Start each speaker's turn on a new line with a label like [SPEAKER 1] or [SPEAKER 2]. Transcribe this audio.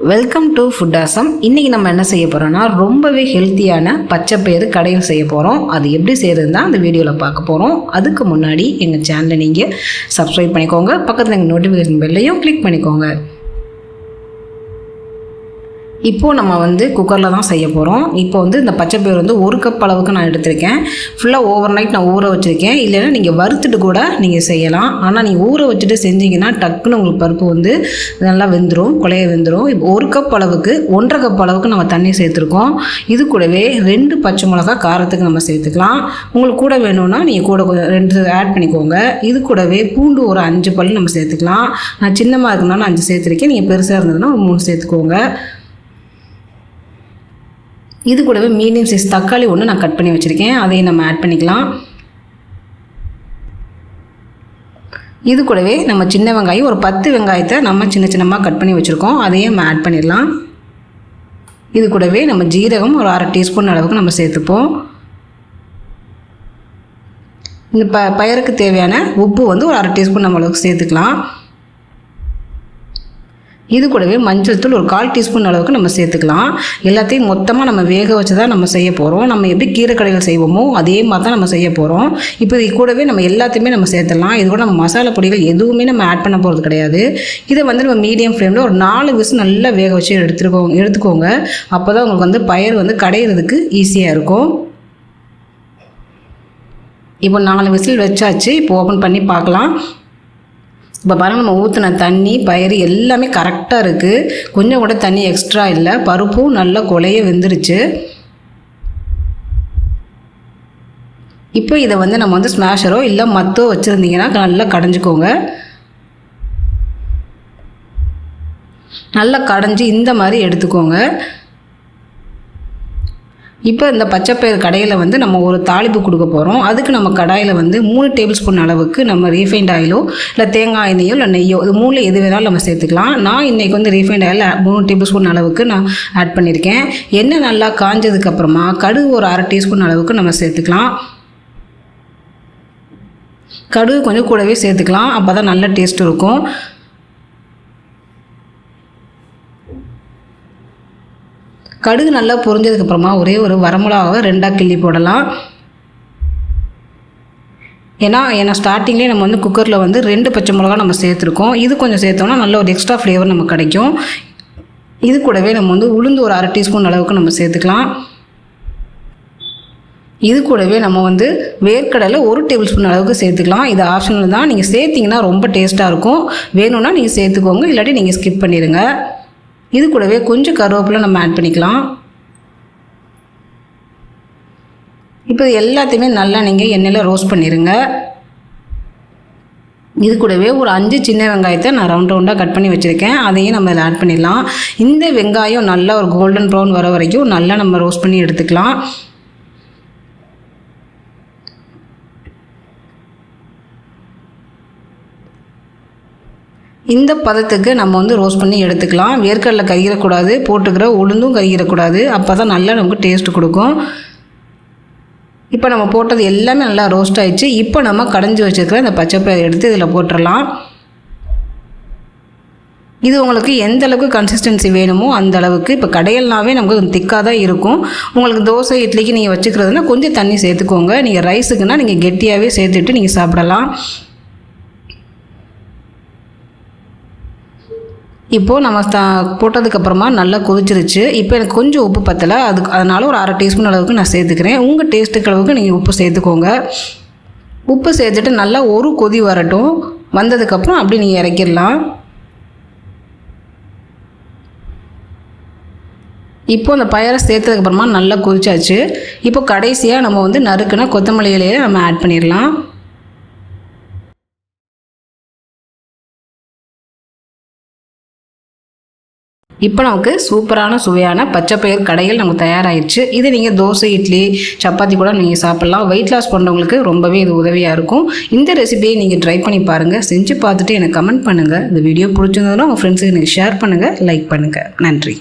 [SPEAKER 1] Welcome to ஃபுட்டாசம் இன்றைக்கி நம்ம என்ன செய்ய போகிறோம்னா ரொம்பவே ஹெல்த்தியான பச்சை பயிறு கடையில் செய்ய போகிறோம் அது எப்படி செய்யறதுன்னா அந்த வீடியோவில் பார்க்க போகிறோம் அதுக்கு முன்னாடி எங்கள் சேனலை நீங்கள் சப்ஸ்கிரைப் பண்ணிக்கோங்க. பக்கத்தில் எங்கள் நோட்டிஃபிகேஷன் பெல்லையும் கிளிக் பண்ணிக்கோங்க. இப்போது நம்ம வந்து குக்கரில் தான் செய்ய போகிறோம் இப்போ வந்து இந்த பச்சை பயிர் வந்து ஒரு கப் அளவுக்கு நான் எடுத்திருக்கேன். ஃபுல்லாக ஓவர் நைட் நான் ஊற வச்சுருக்கேன். இல்லைன்னா நீங்கள் வறுத்துட்டு கூட நீங்கள் செய்யலாம். ஆனால் நீங்கள் ஊற வச்சுட்டு செஞ்சீங்கன்னா டக்குன்னு உங்களுக்கு பருப்பு வந்து நல்லா வெந்துடும் குழைய வெந்துடும் இப்போ ஒரு கப் அளவுக்கு ஒன்றரை கப் அளவுக்கு நம்ம தண்ணி சேர்த்துருக்கோம். இது கூடவே ரெண்டு பச்சை மிளகா காரத்துக்கு நம்ம சேர்த்துக்கலாம். உங்களுக்கு கூட வேணும்னா நீங்கள் கூட கொஞ்சம் ரெண்டு ஆட் பண்ணிக்கோங்க. இது கூடவே பூண்டு ஒரு அஞ்சு பல் நம்ம சேர்த்துக்கலாம். நான் சின்னமாக இருக்கணும்னா அஞ்சு சேர்த்துருக்கேன். நீங்கள் பெருசாக இருந்ததுன்னா ஒரு மூணு சேர்த்துக்கோங்க. இது கூடவே மீடியம் சைஸ் தக்காளி ஒன்று நான் கட் பண்ணி வச்சுருக்கேன். அதையும் நம்ம ஆட் பண்ணிக்கலாம். இது கூடவே நம்ம சின்ன வெங்காயம் ஒரு பத்து வெங்காயத்தை நம்ம சின்ன சின்னமாக கட் பண்ணி வச்சுருக்கோம். அதையும் நம்ம ஆட் பண்ணிடலாம். இது கூடவே நம்ம ஜீரகம் ஒரு அரை டீஸ்பூன் அளவுக்கு நம்ம சேர்த்துப்போம். இந்த ப பயிருக்கு தேவையான உப்பு வந்து ஒரு அரை டீஸ்பூன் நம்ம அளவுக்கு சேர்த்துக்கலாம். இது கூடவே மஞ்சள் தூள் ஒரு கால் டீஸ்பூன் அளவுக்கு நம்ம சேர்த்துக்கலாம். எல்லாத்தையும் மொத்தமாக நம்ம வேக வச்சு தான் நம்ம செய்ய போகிறோம் நம்ம எப்படி கீரைக்கடையில் செய்வோமோ அதே மாதிரி தான் நம்ம செய்ய போகிறோம் இப்போ இது கூடவே நம்ம எல்லாத்தையுமே நம்ம சேர்த்துடலாம். இது கூட நம்ம மசாலா பொடிகள் எதுவுமே நம்ம ஆட் பண்ண போகிறது கிடையாது. இதை வந்து நம்ம மீடியம் ஃப்ளேமில் ஒரு நாலு விசில் நல்லா வேக வச்சு எடுத்துருக்கோங்க எடுத்துக்கோங்க. அப்போ தான் உங்களுக்கு வந்து பயிர் வந்து கடையிறதுக்கு ஈஸியாக இருக்கும். இப்போ நாலு விசில் வச்சாச்சு. இப்போ ஓப்பன் பண்ணி பார்க்கலாம். இப்போ பாருங்கள் நம்ம ஊற்றின தண்ணி பயிறு எல்லாமே கரெக்டாக இருக்குது கொஞ்சம் கூட தண்ணி எக்ஸ்ட்ரா இல்லை. பருப்பும் நல்லா கொலைய வெந்துருச்சு. இப்போ இதை வந்து நம்ம வந்து ஸ்மாஷரோ இல்லை மத்தோ வச்சுருந்தீங்கன்னா நல்லா கடைஞ்சிக்கோங்க. நல்லா கடைஞ்சி இந்த மாதிரி எடுத்துக்கோங்க. இப்போ இந்த பச்சைப்பயிறு கடையில் வந்து நம்ம ஒரு தாளிப்பு கொடுக்க போகிறோம் அதுக்கு நம்ம கடாயில் வந்து மூணு டேபிள் ஸ்பூன் அளவுக்கு நம்ம ரீஃபைண்ட் ஆயிலோ இல்லை தேங்காய் எண்ணெயோ இல்லை நெய்யோ இது மூணில் எது வேணாலும் நம்ம சேர்த்துக்கலாம். நான் இன்றைக்கி வந்து ரீஃபைண்ட் ஆயில் மூணு டேபிள் ஸ்பூன் அளவுக்கு நான் ஆட் பண்ணியிருக்கேன் எண்ணெய் நல்லா காஞ்சதுக்கப்புறமா கடுகு ஒரு அரை டீஸ்பூன் அளவுக்கு நம்ம சேர்த்துக்கலாம். கடுகு கொஞ்சம் கூடவே சேர்த்துக்கலாம். அப்போ தான் நல்ல டேஸ்ட் இருக்கும். கடுகு நல்லா பொரிஞ்சதுக்கப்புறமா ஒரே ஒரு வரமிளகாவை ரெண்டாக கிள்ளி போடலாம். ஏன்னா ஏன்னா ஸ்டார்டிங்லேயே நம்ம வந்து குக்கரில் வந்து ரெண்டு பச்சை மிளகா நம்ம சேர்த்துருக்கோம். இது கொஞ்சம் சேர்த்தோம்னா நல்ல ஒரு எக்ஸ்ட்ரா ஃப்ளேவர் நமக்கு கிடைக்கும். இது கூடவே நம்ம வந்து உளுந்து ஒரு அரை டீஸ்பூன் அளவுக்கு நம்ம சேர்த்துக்கலாம். இது கூடவே நம்ம வந்து வேர்க்கடலை ஒரு டேபிள் ஸ்பூன் அளவுக்கு சேர்த்துக்கலாம். இது ஆப்ஷனல் தான். நீங்கள் சேர்த்திங்கன்னா ரொம்ப டேஸ்ட்டாக இருக்கும். வேணும்னா நீங்கள் சேர்த்துக்கோங்க. இல்லாட்டி நீங்கள் ஸ்கிப் பண்ணிடுங்க. இது கூடவே கொஞ்சம் கருவேப்பிலை நம்ம ஆட் பண்ணிக்கலாம். இப்போ எல்லாத்தையுமே நல்லா நீங்கள் எண்ணெயில் ரோஸ்ட் பண்ணிடுங்க இது கூடவே ஒரு அஞ்சு சின்ன வெங்காயத்தை நான் ரவுண்ட் ரவுண்டாக கட் பண்ணி வச்சுருக்கேன். அதையும் நம்ம இதில் ஆட் பண்ணிடலாம். இந்த வெங்காயம் நல்லா ஒரு கோல்டன் ப்ரௌன் வர வரைக்கும் நல்லா நம்ம ரோஸ்ட் பண்ணி எடுத்துக்கலாம். இந்த பதத்துக்கு நம்ம வந்து ரோஸ்ட் பண்ணி எடுத்துக்கலாம். வேர்க்கடலை கறிகிறக்கூடாது போட்டுக்கிற உளுந்தும் கறிகிறக்கூடாது அப்போ தான் நல்லா நமக்கு டேஸ்ட் கொடுக்கும். இப்போ நம்ம போட்டது எல்லாமே நல்லா ரோஸ்ட் ஆயிடுச்சு. இப்போ நம்ம கடைஞ்சி வச்சுருக்கிற இந்த பச்சைப்பயிர் எடுத்து இதில் போட்டுடலாம். இது உங்களுக்கு எந்த அளவுக்கு கன்சிஸ்டன்சி வேணுமோ அந்த அளவுக்கு இப்போ கடையல்னாவே நமக்கு திக்காக தான் இருக்கும். உங்களுக்கு தோசை இட்லிக்கு நீங்கள் வச்சுக்கிறதுனா கொஞ்சம் தண்ணி சேர்த்துக்கோங்க. நீங்கள் ரைஸுக்குன்னா நீங்கள் கெட்டியாகவே சேர்த்துட்டு நீங்கள் சாப்பிடலாம். இப்போது நம்ம த போட்டதுக்கப்புறமா நல்லா கொதிச்சிருச்சு. இப்போ எனக்கு கொஞ்சம் உப்பு பத்தலை. அதுக்கு அதனால் ஒரு அரை டீஸ்பூன் அளவுக்கு நான் சேர்த்துக்கிறேன். உங்கள் டேஸ்ட்டுக்கு அளவுக்கு நீங்கள் உப்பு சேர்த்துக்கோங்க. உப்பு சேர்த்துட்டு நல்லா ஒரு கொதி வரட்டும். வந்ததுக்கப்புறம் அப்படி நீங்கள் இறக்கிடலாம். இப்போ அந்த பயரை சேர்த்ததுக்கப்புறமா நல்லா கொதிச்சாச்சு. இப்போ கடைசியாக நம்ம வந்து நறுக்குனா கொத்தமல்லி இலையை நம்ம ஆட் பண்ணிடலாம். இப்போ நமக்கு சூப்பரான சுவையான பச்சை பயிர் கடைகள் நமக்கு தயாராகிடுச்சு இது நீங்கள் தோசை இட்லி சப்பாத்தி கூட நீங்கள் சாப்பிட்லாம். வெயிட் லாஸ் பண்ணுறவங்களுக்கு ரொம்பவே இது உதவியாக இருக்கும். இந்த ரெசிபியை நீங்கள் ட்ரை பண்ணி பாருங்கள் செஞ்சு பார்த்துட்டு எனக்கு கமெண்ட் பண்ணுங்கள் இந்த வீடியோ பிடிச்சிருந்ததுன்னா உங்கள் ஃப்ரெண்ட்ஸுக்கு நீங்கள் ஷேர் பண்ணுங்கள் லைக் பண்ணுங்கள் நன்றி.